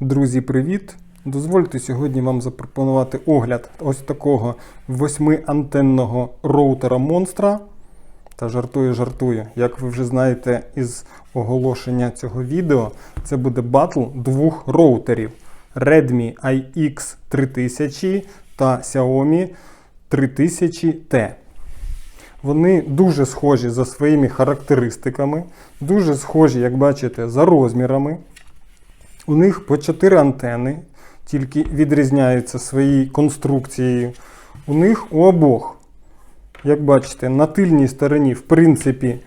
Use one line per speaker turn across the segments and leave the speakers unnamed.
Друзі, привіт! Дозвольте сьогодні вам запропонувати огляд ось такого восьмиантенного роутера монстра. Та жартую, жартую. Як ви вже знаєте із оголошення цього відео, це буде батл двох роутерів Redmi IX 3000 та Xiaomi 3000T. Вони дуже схожі за своїми характеристиками, дуже схожі, як бачите, за розмірами. У них по 4 антени, тільки відрізняються своєю конструкцією. У них у обох, як бачите, на тильній стороні, в принципі,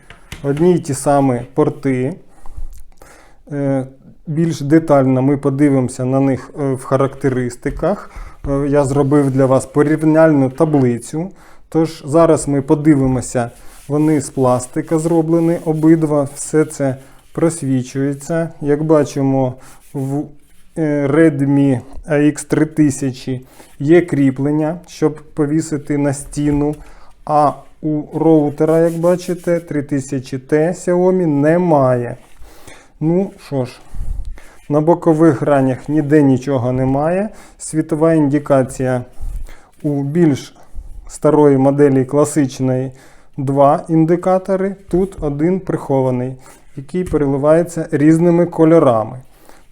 одні й ті самі порти. Е, Більш детально ми подивимося на них е, в характеристиках. Е, Я зробив для вас порівняльну таблицю. Тож зараз ми подивимося, вони з пластика зроблені обидва. Все це просвічується. Як бачимо, в е, Redmi AX3000 є кріплення, щоб повісити на стіну. А у роутера, як бачите, 3000T Xiaomi немає. Ну що ж, на бокових гранях ніде нічого немає. Світова індикація у більш старої моделі класичної два індикатори. Тут один прихований, який переливається різними кольорами.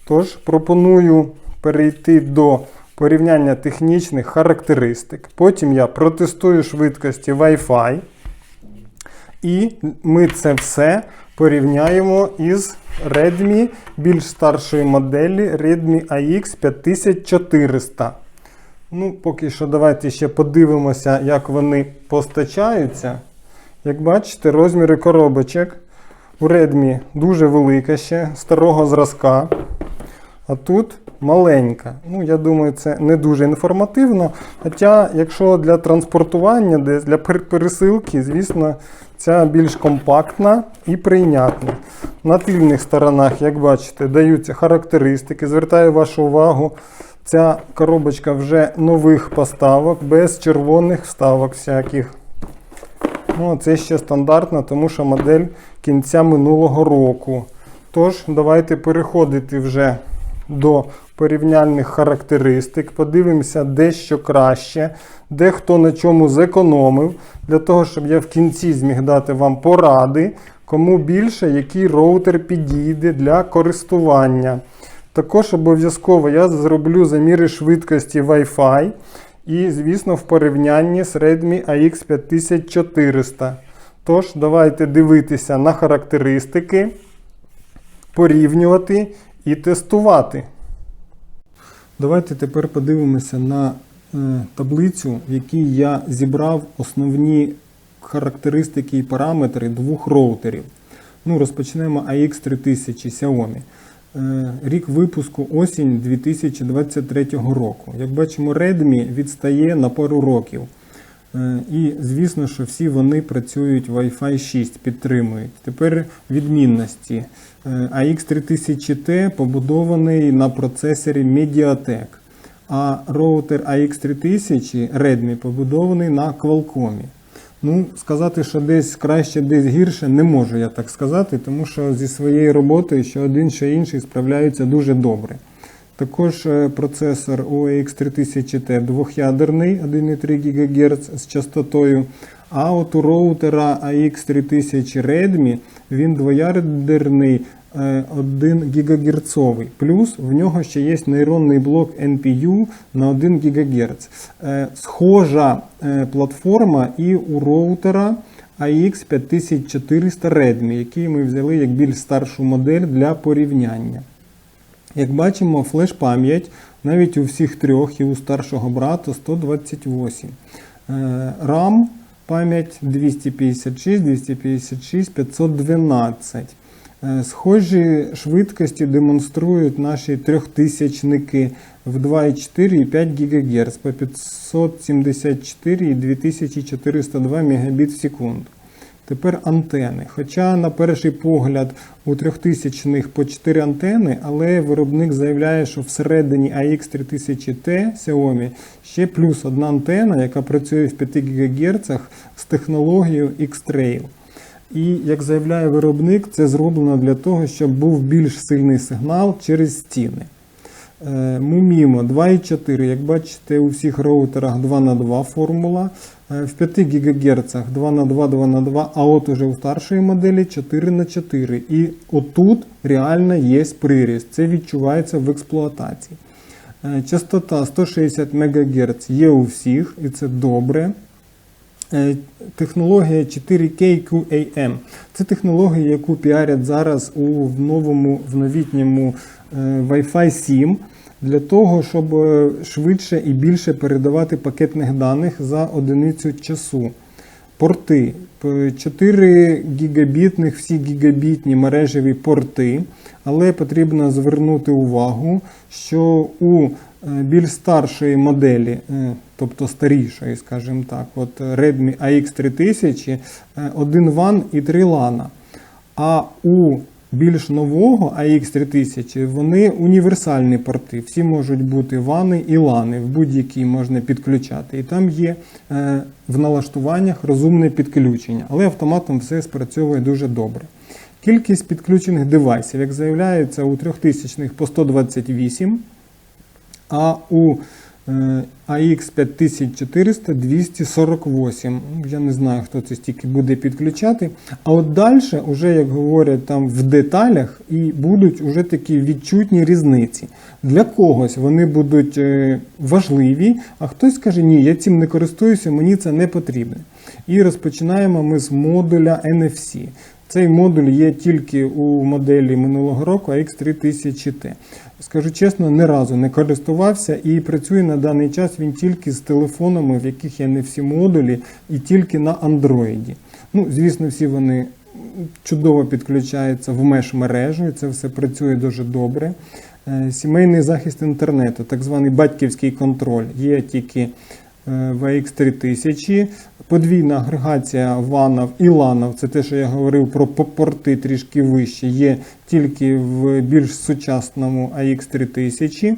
Тож пропоную перейти до порівняння технічних характеристик. Потім я протестую швидкості Wi-Fi. І ми це все порівняємо із Redmi більш старшої моделі Redmi AX 5400. Ну, поки що давайте ще подивимося, як вони постачаються. Як бачите, розміри коробочок у Redmi дуже велика ще, старого зразка. А тут маленька. Ну, я думаю, це не дуже інформативно. Хоча, якщо для транспортування, десь для пересилки, звісно, ця більш компактна і прийнятна. На тильних сторонах, як бачите, даються характеристики. Звертаю вашу увагу, ця коробочка вже нових поставок, без червоних вставок всяких. Ну, це ще стандартно, тому що модель кінця минулого року. Тож, давайте переходити вже до порівняльних характеристик. Подивимося, де що краще, де хто на чому зекономив, для того, щоб я в кінці зміг дати вам поради, кому більше, який роутер підійде для користування. Також обов'язково я зроблю заміри швидкості Wi-Fi. І, звісно, в порівнянні з Redmi AX 5400. Тож, давайте дивитися на характеристики, порівнювати і тестувати. Давайте тепер подивимося на е, таблицю, в якій я зібрав основні характеристики і параметри двох роутерів. Ну, розпочнемо AX 3000 Xiaomi. Е, Рік випуску осінь 2023 року. Як бачимо, Redmi відстає на пару років. Е, І звісно, що всі вони працюють Wi-Fi 6, підтримують. Тепер відмінності. Е, AX 3000T побудований на процесорі Mediatek, а роутер AX 3000 Redmi побудований на Qualcomm. Ну, сказати, що десь краще, десь гірше, не можу я так сказати, тому що зі своєю роботою, що один, що інший справляються дуже добре. Також е, процесор OAX 3000T двох'ядерний 1,3 ГГц з частотою. А от у роутера AX 3000 Redmi він двоядерний е, 1 ГГц. Плюс в нього ще є нейронний блок NPU на 1 ГГц. Е, Схожа е, платформа і у роутера AX 5400 Redmi, який ми взяли як більш старшу модель для порівняння. Як бачимо, флеш-пам'ять навіть у всіх трьох і у старшого брата 128. Е, RAM пам'ять 256, 256, 512. Е, Схожі швидкості демонструють наші трьохтисячники в 2,4 і 5 ГГц по 574 і 2402 Мбіт в секунду. Тепер антени. Хоча на перший погляд у 3000-х по 4 антени, але виробник заявляє, що всередині AX 3000T Xiaomi ще плюс одна антена, яка працює в 5 ГГц з технологією X-Trail. І як заявляє виробник, це зроблено для того, щоб був більш сильний сигнал через стіни. Е, Mumimo 2,4. Як бачите, у всіх роутерах 2 на 2 формула. Е, В 5 ГГц 2 на 2, 2 на 2, а от уже у старшої моделі 4 на 4. І отут реально є приріст. Це відчувається в експлуатації. Е, Частота 160 МГц є у всіх, і це добре. Е, Технологія 4K QAM. Це технологія, яку піарять зараз у новому в новітньому е, Wi-Fi 7 для того, щоб е, швидше і більше передавати пакетних даних за одиницю часу. Порти 4 гігабітних, всі гігабітні мережеві порти, але потрібно звернути увагу, що у більш старшої моделі, тобто старішої, скажімо так, от Redmi AX3000, е, один WAN і 3 LAN. А у більш нового AX3000 вони універсальні порти. Всі можуть бути вани і лани, в будь-який можна підключати. І там є е, в налаштуваннях розумне підключення, але автоматом все спрацьовує дуже добре. Кількість підключених девайсів, як заявляється, у 3000 по 128, а у AX 5400 248. Ну, Я не знаю, хто це стільки буде підключати. А от далі, уже, як говорять там в деталях, і будуть уже такі відчутні різниці. Для когось вони будуть е, важливі, а хтось скаже, ні, я цим не користуюся, мені це не потрібно. І розпочинаємо ми з модуля NFC. Цей модуль є тільки у моделі минулого року AX3000T. Скажу чесно, ні разу не користувався і працює на даний час він тільки з телефонами, в яких є не всі модулі, і тільки на Android. Ну, звісно, всі вони чудово підключаються в меж мережу, і це все працює дуже добре. Е, Сімейний захист інтернету, так званий батьківський контроль, є тільки е, в AX3000. Подвійна агрегація ванів і ланів, це те, що я говорив про порти трішки вище, є тільки в більш сучасному AX3000.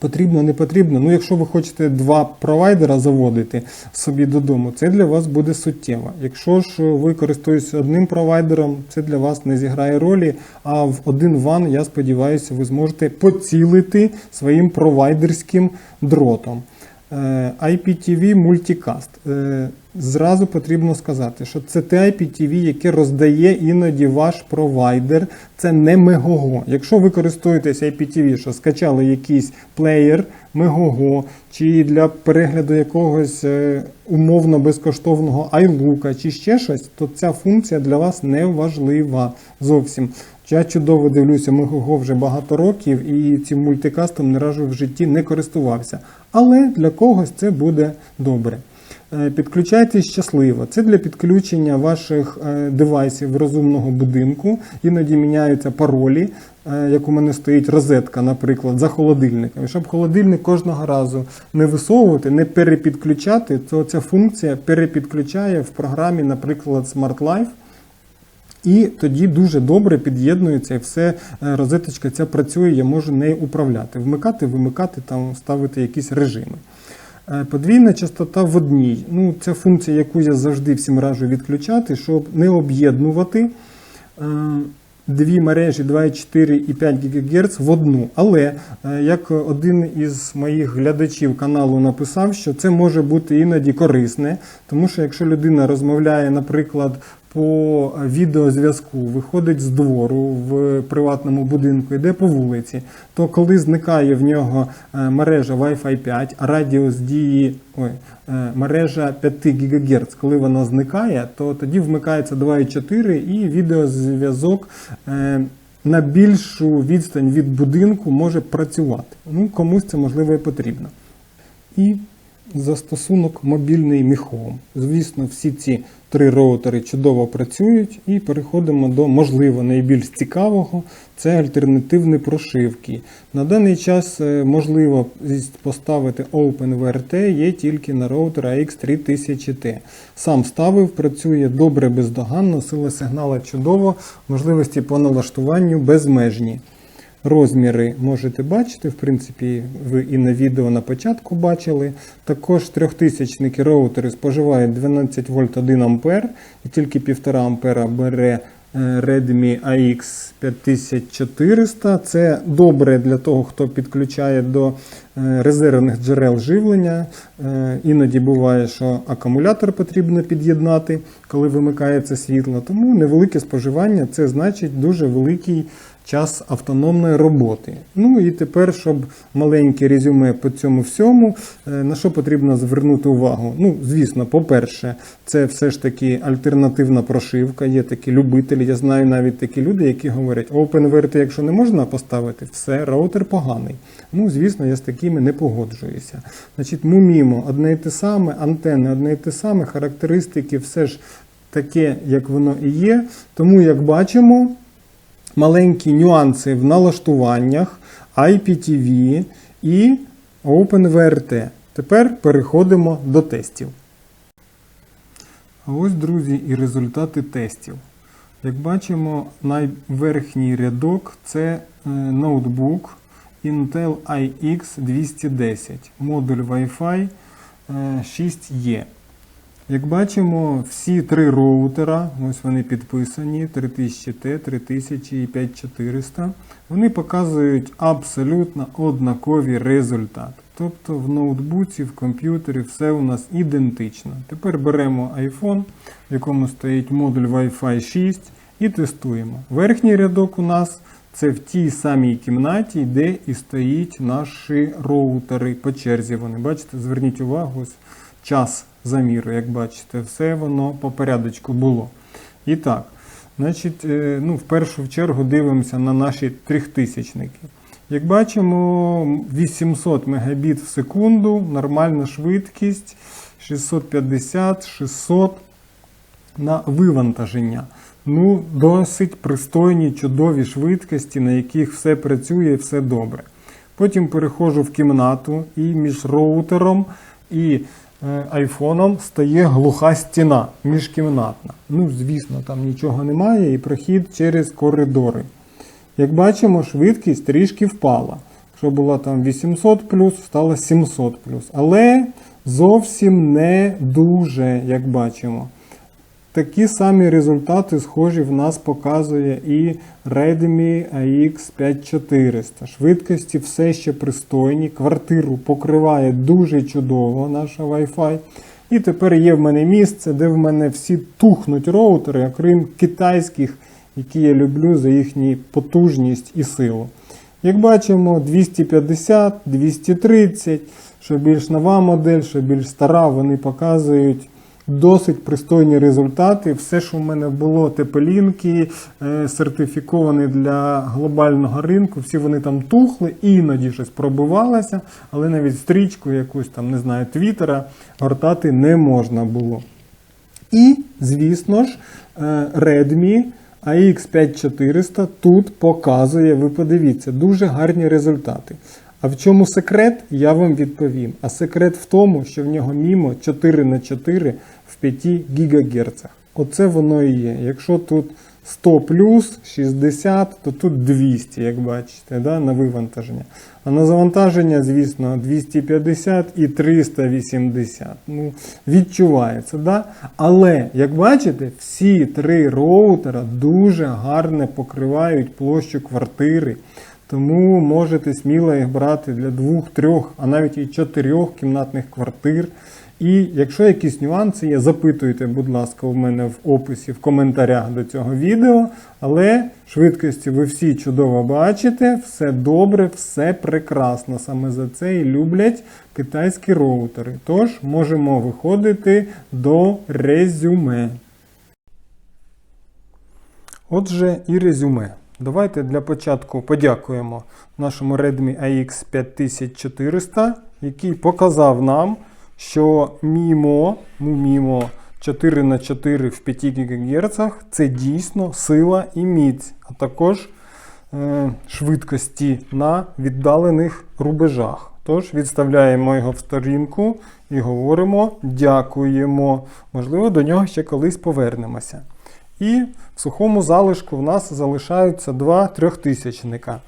Потрібно, не потрібно. Ну, якщо ви хочете два провайдера заводити собі додому, це для вас буде суттєво. Якщо ж ви користуєтесь одним провайдером, це для вас не зіграє ролі. А в один ван, я сподіваюся, ви зможете поцілити своїм провайдерським дротом. Е, IPTV Multicast. Е, Зразу потрібно сказати, що це те IPTV, яке роздає іноді ваш провайдер. Це не Megogo. Якщо ви користуєтесь IPTV, що скачали якийсь плеєр Megogo, чи для перегляду якогось е, умовно безкоштовного iLook, чи ще щось, то ця функція для вас не важлива зовсім. Я чудово дивлюся Megogo вже багато років і цим мультикастом не разу в житті не користувався. Але для когось це буде добре. Е, Підключайтесь щасливо. Це для підключення ваших е, девайсів розумного будинку. Іноді міняються паролі, е, як у мене стоїть розетка, наприклад, за холодильником. І щоб холодильник кожного разу не висовувати, не перепідключати, то ця функція перепідключає в програмі, наприклад, Smart Life. І тоді дуже добре під'єднується і все, е, розеточка ця працює, я можу нею управляти, вмикати, вимикати, там, ставити якісь режими. Е, Подвійна частота в одній. Ну, це функція, яку я завжди всім раджу відключати, щоб не об'єднувати е, дві мережі 2,4 і 5 ГГц в одну. Але як один із моїх глядачів каналу написав, що це може бути іноді корисне, тому що якщо людина розмовляє, наприклад, по відеозв'язку виходить з двору в приватному будинку, йде по вулиці, то коли зникає в нього е, мережа Wi-Fi 5, а радіус дії ой, е, мережа 5 ГГц, коли вона зникає, то тоді вмикається 2,4 і відеозв'язок е, на більшу відстань від будинку може працювати. Ну, комусь це можливо і потрібно. І застосунок мобільний Home. Звісно, всі ці три роутери чудово працюють. І переходимо до, можливо, найбільш цікавого це альтернативні прошивки. На даний час е, можливо поставити OpenVRT є тільки на роутер AX3000T. Сам ставив, працює добре бездоганно, сила сигнала чудово, можливості по налаштуванню безмежні. Розміри можете бачити, в принципі, ви і на відео на початку бачили. Також трьохтисячники роутери споживають 12 вольт 1 ампер, і тільки 1,5 ампера бере е, Redmi AX 5400. Це добре для того, хто підключає до е, резервних джерел живлення. Е, Іноді буває, що акумулятор потрібно під'єднати, коли вимикається світло. Тому невелике споживання це значить дуже великий час автономної роботи. Ну і тепер, щоб маленьке резюме по цьому всьому, е, на що потрібно звернути увагу? Ну, звісно, по-перше, це все ж таки альтернативна прошивка. Є такі любителі. Я знаю навіть такі люди, які говорять, OpenVRT, якщо не можна поставити, все, раутер поганий. Ну, звісно, я з такими не погоджуюся. Значить, мумімо одне і те саме, антенни одне і те саме, характеристики, все ж таке, як воно і є. Тому, як бачимо, маленькі нюанси в налаштуваннях, IPTV і OpenVRT. Тепер переходимо до тестів. Ось, друзі, і результати тестів. Як бачимо, найверхній рядок це е, ноутбук Intel iX 210, модуль Wi-Fi е, 6E. Як бачимо, всі три роутера, ось вони підписані 3000T, 3000 і 5400, вони показують абсолютно однакові результати. Тобто в ноутбуці, в комп'ютері все у нас ідентично. Тепер беремо iPhone, в якому стоїть модуль Wi-Fi 6 і тестуємо. Верхній рядок у нас це в тій самій кімнаті, де і стоїть наші роутери по черзі. Вони бачите, зверніть увагу, ось час заміру, як бачите, все воно по порядочку було. І так, значить, е, ну, в першу чергу дивимося на наші трьохтисячники. Як бачимо, 800 Мбіт в секунду, нормальна швидкість 650-600 на вивантаження. Ну, досить пристойні, чудові швидкості, на яких все працює і все добре. Потім переходжу в кімнату і між роутером і айфоном стає глуха стіна міжкімнатна. Ну, звісно, там нічого немає і прохід через коридори. Як бачимо, швидкість трішки впала. Якщо була там 800 стало 700 Але зовсім не дуже, як бачимо. Такі самі результати схожі в нас показує і Redmi AX 5400. Швидкості все ще пристойні. Квартиру покриває дуже чудово наша Wi-Fi. І тепер є в мене місце, де в мене всі тухнуть роутери, окрім китайських, які я люблю за їхню потужність і силу. Як бачимо, 250, 230, що більш нова модель, що більш стара, вони показують досить пристойні результати. Все, що в мене було, тепелінки, е, сертифіковані для глобального ринку, всі вони там тухли, іноді щось пробивалося, але навіть стрічку якусь там, не знаю, твіттера гортати не можна було. І, звісно ж, е, Redmi AX5400 тут показує, ви подивіться, дуже гарні результати. А в чому секрет, я вам відповім. А секрет в тому, що в нього мімо 4х4 в 5 ГГц. Оце воно і є. Якщо тут 100 плюс 60, то тут 200, як бачите, да, на вивантаження. А на завантаження, звісно, 250 і 380. Ну, Відчувається. Да? Але, як бачите, всі три роутера дуже гарно покривають площу квартири. Тому можете сміло їх брати для двох, трьох, а навіть і чотирьох кімнатних квартир. І якщо якісь нюанси є, запитуйте, будь ласка, у мене в описі, в коментарях до цього відео. Але швидкості ви всі чудово бачите, все добре, все прекрасно. Саме за це і люблять китайські роутери. Тож можемо виходити до резюме. Отже, і резюме. Давайте для початку подякуємо нашому Redmi AX 5400, який показав нам, що MIMO, MIMO 4х4 в 5 ГГц це дійсно сила і міць, а також е, швидкості на віддалених рубежах. Тож відставляємо його в сторінку і говоримо дякуємо. Можливо, до нього ще колись повернемося. І в сухому залишку в нас залишаються два трьохтисячника.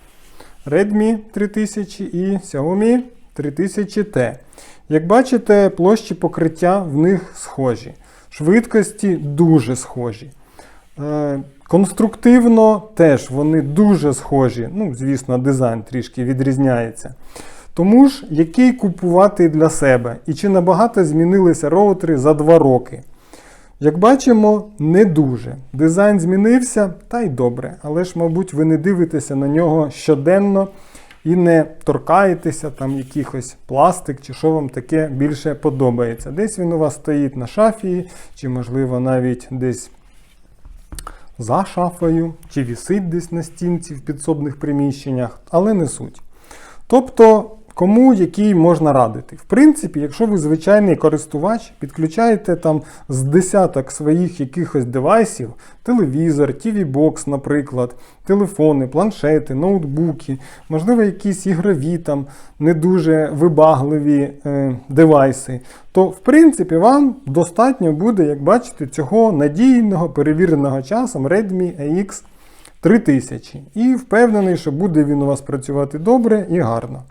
Redmi 3000 і Xiaomi 3000T. Як бачите, площі покриття в них схожі. Швидкості дуже схожі. Е, Конструктивно теж вони дуже схожі. Ну, звісно, дизайн трішки відрізняється. Тому ж, який купувати для себе? І чи набагато змінилися роутери за 2 роки? Як бачимо, не дуже. Дизайн змінився, та й добре. Але ж, мабуть, ви не дивитеся на нього щоденно і не торкаєтеся там якихось пластик чи що вам таке більше подобається. Десь він у вас стоїть на шафі, чи, можливо, навіть десь за шафою, чи вісить десь на стінці в підсобних приміщеннях, але не суть. Тобто, кому який можна радити. В принципі, якщо ви звичайний користувач, підключаєте там з десяток своїх якихось девайсів, телевізор, TV-бокс, наприклад, телефони, планшети, ноутбуки, можливо, якісь ігрові там не дуже вибагливі е, девайси, то в принципі вам достатньо буде, як бачите, цього надійного перевіреного часом Redmi AX 3000. І впевнений, що буде він у вас працювати добре і гарно.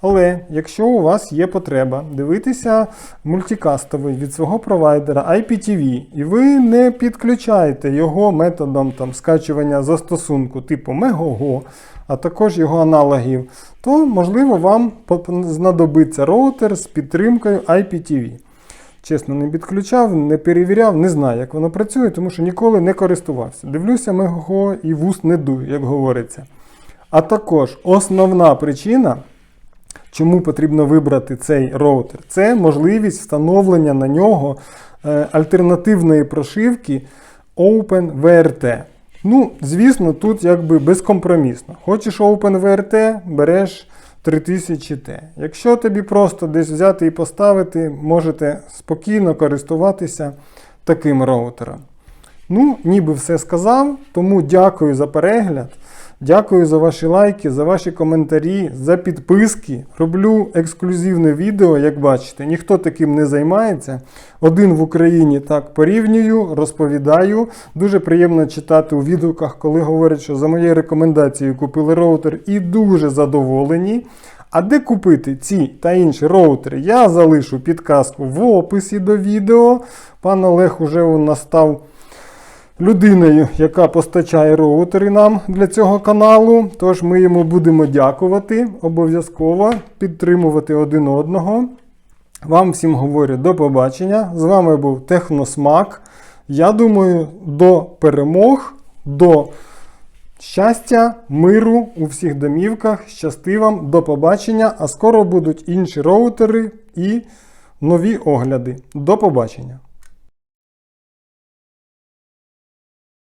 Але якщо у вас є потреба дивитися мультикастовий від свого провайдера IPTV, і ви не підключаєте його методом там, скачування застосунку типу Megogo, а також його аналогів, то можливо вам знадобиться роутер з підтримкою IPTV. Чесно, не підключав, не перевіряв, не знаю, як воно працює, тому що ніколи не користувався. Дивлюся, Megogo і вуст не дуй, як говориться. А також основна причина. Чому потрібно вибрати цей роутер? Це можливість встановлення на нього е, альтернативної прошивки OpenVRT. Ну, звісно, тут якби безкомпромісно. Хочеш OpenVRT, береш 3000T. Якщо тобі просто десь взяти і поставити, можете спокійно користуватися таким роутером. Ну, ніби все сказав, тому дякую за перегляд. Дякую за ваші лайки, за ваші коментарі, за підписки. Роблю ексклюзивне відео, як бачите, ніхто таким не займається. Один в Україні так порівнюю, розповідаю. Дуже приємно читати у відгуках, коли говорять, що за моєю рекомендацією купили роутер і дуже задоволені. А де купити ці та інші роутери, я залишу підказку в описі до відео. Пан Олег уже у нас став людиною, яка постачає роутери нам для цього каналу. Тож ми йому будемо дякувати, обов'язково підтримувати один одного. Вам всім говорю до побачення. З вами був Техносмак. Я думаю, до перемог, до щастя, миру у всіх домівках. Щасти вам, до побачення. А скоро будуть інші роутери і нові огляди. До побачення!